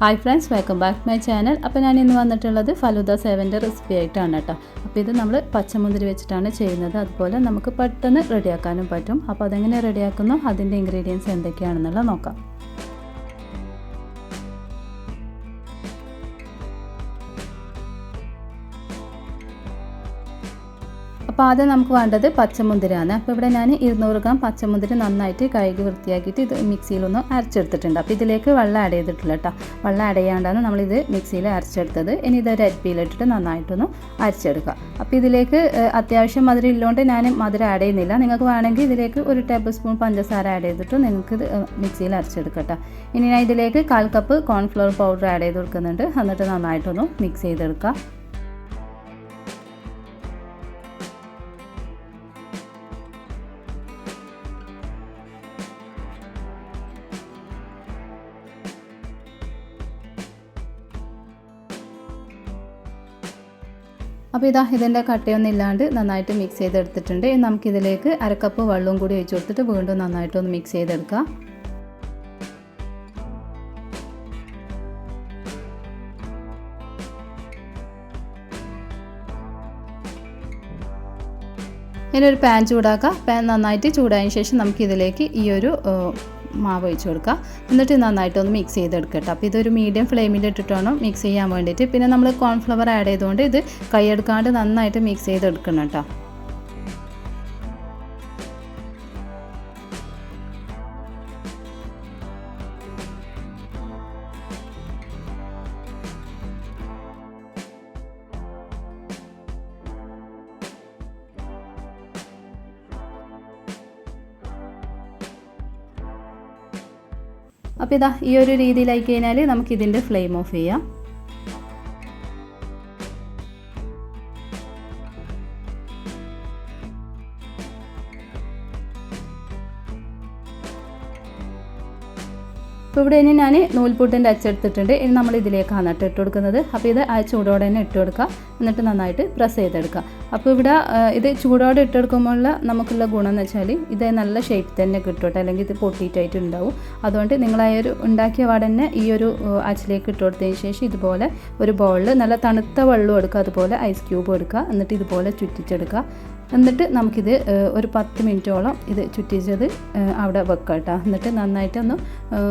Hi friends welcome back my channel അപ്പോൾ ഞാൻ ഇന്ന് വന്നിട്ടുള്ളത് ഫലൂദ സെവന്റെ റെസിപ്പി ആയിട്ടാണ് കേട്ടോ. അപ്പോൾ ഇത് നമ്മൾ പച്ചമുന്തിരി വെച്ചിട്ടാണ് ചെയ്യുന്നത്. അതുപോലെ നമുക്ക് പെട്ടെന്ന് റെഡിയാക്കാനും പറ്റും. അപ്പോൾ അതെങ്ങനെ റെഡിയാക്കുന്നു അതിന്റെ ഇൻഗ്രീഡിയൻസ് എന്തൊക്കെയാണെന്നുള്ളത് നോക്കാം. അപ്പോൾ ആദ്യം നമുക്ക് വേണ്ടത് പച്ചമുന്തിരിയാണ്. അപ്പോൾ ഇവിടെ ഞാൻ ഇരുന്നൂറ് ഗ്രാം പച്ചമുന്തിരി നന്നായിട്ട് കഴുകി വൃത്തിയാക്കിയിട്ട് ഇത് മിക്സിയിലൊന്ന് അരച്ചെടുത്തിട്ടുണ്ട്. അപ്പോൾ ഇതിലേക്ക് വെള്ളം ആഡ് ചെയ്തിട്ടില്ല കേട്ടോ. വെള്ളം ആഡ് ചെയ്യാണ്ടാണ് നമ്മളിത് മിക്സിയിൽ അരച്ചെടുത്തത്. ഇനി ഇത് അരിപ്പിയിലിട്ടിട്ട് നന്നായിട്ടൊന്ന് അരച്ചെടുക്കുക. അപ്പോൾ ഇതിലേക്ക് അത്യാവശ്യം മധുരം ഇല്ലോണ്ട് ഞാൻ മധുരം ആഡ് ചെയ്യുന്നില്ല. നിങ്ങൾക്ക് വേണമെങ്കിൽ ഇതിലേക്ക് ഒരു ടേബിൾ സ്പൂൺ പഞ്ചസാര ആഡ് ചെയ്തിട്ട് നിങ്ങൾക്ക് ഇത് മിക്സിയിൽ അരച്ചെടുക്കട്ടോ ഇനി ഞാൻ ഇതിലേക്ക് കാൽ കപ്പ് കോൺഫ്ലവർ പൗഡർ ആഡ് ചെയ്ത് കൊടുക്കുന്നുണ്ട്. എന്നിട്ട് നന്നായിട്ടൊന്ന് മിക്സ് ചെയ്തെടുക്കുക. അപ്പോൾ ഇതാ ഇതിന്റെ കട്ടയൊന്നും ഇല്ലാണ്ട് നന്നായിട്ട് മിക്സ് ചെയ്തെടുത്തിട്ടുണ്ട്. ഇനി നമുക്കിതിലേക്ക് അരക്കപ്പ് വെള്ളവും കൂടി ഒഴിച്ചു കൊടുത്തിട്ട് വീണ്ടും നന്നായിട്ടൊന്ന് മിക്സ് ചെയ്തെടുക്കാം. ഇനി ഒരു പാൻ ചൂടാക്കുക പാൻ നന്നായിട്ട് ചൂടായതിനു ശേഷം നമുക്കിതിലേക്ക് ഈ ഒരു മാവ് ഒഴിച്ച് കൊടുക്കുക. എന്നിട്ട് നന്നായിട്ടൊന്ന് മിക്സ് ചെയ്തെടുക്കട്ടെ അപ്പോൾ ഇതൊരു മീഡിയം ഫ്ലെയിമിൽ ഇട്ടിട്ടാണ് മിക്സ് ചെയ്യാൻ വേണ്ടിയിട്ട്. പിന്നെ നമ്മൾ കോൺഫ്ലവർ ആഡ് ചെയ്തുകൊണ്ട് ഇത് കൈയെടുക്കാണ്ട് നന്നായിട്ട് മിക്സ് ചെയ്തെടുക്കണം കേട്ടോ. അപ്പോൾ ഇതാ ഈ ഒരു രീതിയിലായി കഴിഞ്ഞാൽ നമുക്ക് ഇതിന്റെ ഫ്ലെയിം ഓഫ് ചെയ്യാം. അപ്പോൾ ഇവിടെ ഇനി ഞാൻ നൂൽപൂട്ടിന്റെ അച്ചെടുത്തിട്ടുണ്ട് ഇനി നമ്മൾ ഇതിലേക്കാണ് കേട്ടോ ഇട്ട് കൊടുക്കുന്നത്. അപ്പോൾ ഇത് ആ ചൂടോടെ തന്നെ ഇട്ട് കൊടുക്കുക. എന്നിട്ട് നന്നായിട്ട് പ്രസ് ചെയ്തെടുക്കുക. അപ്പോൾ ഇവിടെ ഇത് ചൂടോടെ ഇട്ടെടുക്കുമ്പോഴുള്ള നമുക്കുള്ള ഗുണം എന്ന് വെച്ചാൽ ഇത് നല്ല ഷേപ്പ് തന്നെ കിട്ടും അല്ലെങ്കിൽ ഇത് പൊട്ടിയിട്ടായിട്ട് ഉണ്ടാവും അതുകൊണ്ട് നിങ്ങൾ ആ ഒരു ഉണ്ടാക്കിയ പാടെ തന്നെ ഈ ഒരു അച്ചിലേക്ക് ഇട്ട് കൊടുത്തതിന് ശേഷം ഇതുപോലെ ഒരു ബൗളിൽ നല്ല തണുത്ത വെള്ളം എടുക്കുക. അതുപോലെ ഐസ് ക്യൂബ് എടുക്കുക. എന്നിട്ട് ഇതുപോലെ ചുറ്റിച്ചെടുക്കുക. എന്നിട്ട് നമുക്കിത് ഒരു പത്ത് മിനിറ്റോളം ഇത് ചുറ്റിച്ചത് അവിടെ വെക്കാം കേട്ടോ എന്നിട്ട് നന്നായിട്ടൊന്ന്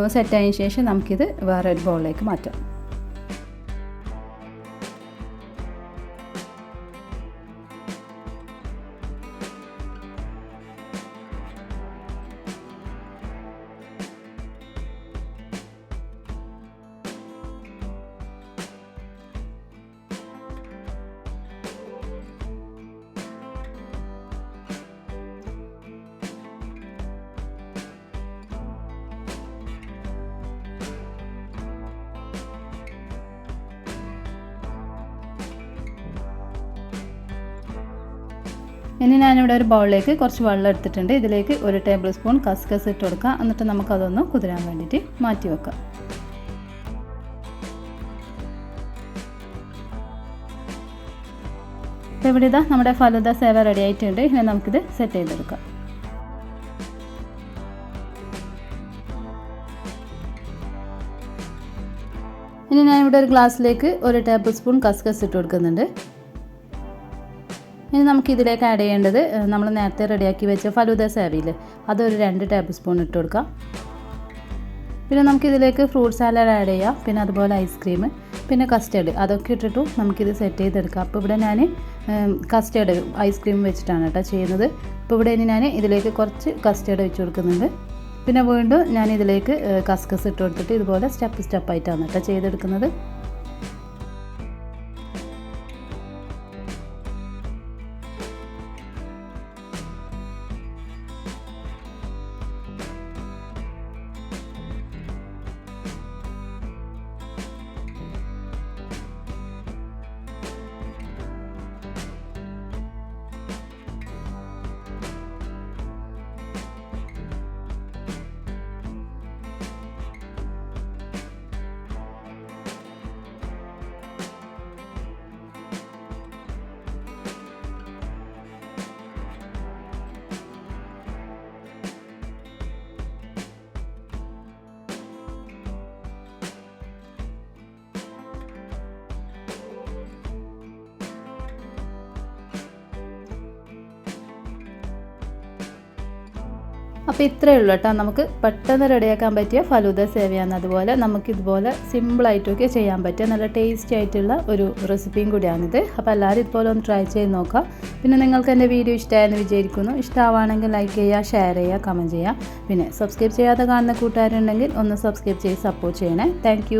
സെറ്റായതിനു ശേഷം നമുക്കിത് വേറെ ഒരു ബൗളിലേക്ക് മാറ്റാം. ഇനി ഞാനിവിടെ ഒരു ബൗളിലേക്ക് കുറച്ച് വെള്ളം എടുത്തിട്ടുണ്ട്. ഇതിലേക്ക് ഒരു ടേബിൾ സ്പൂൺ കസ്കസ് ഇട്ട് കൊടുക്കുക എന്നിട്ട് നമുക്കതൊന്ന് കുതിരാൻ വേണ്ടിയിട്ട് മാറ്റി വെക്കാം. അപ്പോൾ ഇവിടെ ഇതാ നമ്മുടെ ഫലുദ സേവ റെഡി ആയിട്ടുണ്ട്. ഇനി നമുക്കിത് സെറ്റ് ചെയ്തെടുക്കാം. ഇനി ഞാനിവിടെ ഒരു ഗ്ലാസ്സിലേക്ക് ഒരു ടേബിൾ സ്പൂൺ കസ്കസ് ഇട്ട് കൊടുക്കുന്നുണ്ട്. ഇനി നമുക്ക് ഇതിലേക്ക് ആഡ് ചെയ്യേണ്ടത് നമ്മൾ നേരത്തെ റെഡിയാക്കി വെച്ച ഫലൂദ സേവയിൽ അതൊരു രണ്ട് ടേബിൾ സ്പൂൺ ഇട്ട് കൊടുക്കാം. പിന്നെ നമുക്ക് ഇതിലേക്ക് ഫ്രൂട്ട് സാലഡ് ആഡ് ചെയ്യാം. പിന്നെ അതുപോലെ ഐസ്ക്രീം പിന്നെ കസ്റ്റേർഡ് അതൊക്കെ ഇട്ടിട്ടു നമുക്കിത് സെറ്റ് ചെയ്തെടുക്കാം. അപ്പോൾ ഇവിടെ ഞാൻ കസ്റ്റേർഡ് ഐസ്ക്രീം വെച്ചിട്ടാണ് കേട്ടോ ചെയ്യുന്നത്. അപ്പോൾ ഇവിടെ ഇനി ഞാൻ ഇതിലേക്ക് കുറച്ച് കസ്റ്റേർഡ് വെച്ച് കൊടുക്കുന്നുണ്ട്. പിന്നെ വീണ്ടും ഞാൻ ഇതിലേക്ക് കസ്കസ് ഇട്ട് കൊടുത്തിട്ട് ഇതുപോലെ സ്റ്റെപ്പ് സ്റ്റെപ്പായിട്ടാണ് കേട്ടോ ചെയ്തെടുക്കുന്നത്. അപ്പോൾ ഇത്രയേ ഉള്ളൂ കേട്ടോ. നമുക്ക് പെട്ടെന്ന് റെഡിയാക്കാൻ പറ്റിയ ഫലൂദ സേവയാണ്. അതുപോലെ നമുക്കിതുപോലെ സിമ്പിളായിട്ടൊക്കെ ചെയ്യാൻ പറ്റിയ നല്ല ടേസ്റ്റി ആയിട്ടുള്ള ഒരു റെസിപ്പിയും കൂടിയാണിത്. അപ്പോൾ എല്ലാവരും ഇതുപോലെ ഒന്ന് ട്രൈ ചെയ്ത് നോക്കാം പിന്നെ നിങ്ങൾക്ക് എന്റെ വീഡിയോ ഇഷ്ടമായെന്ന് വിചാരിക്കുന്നു. ഇഷ്ടമാണെങ്കിൽ ലൈക്ക് ചെയ്യുക ഷെയർ ചെയ്യുക കമന്റ് ചെയ്യുക. പിന്നെ സബ്സ്ക്രൈബ് ചെയ്യാതെ കാണുന്ന കൂട്ടുകാരുണ്ടെങ്കിൽ ഒന്ന് സബ്സ്ക്രൈബ് ചെയ്ത് സപ്പോർട്ട് ചെയ്യണേ. താങ്ക്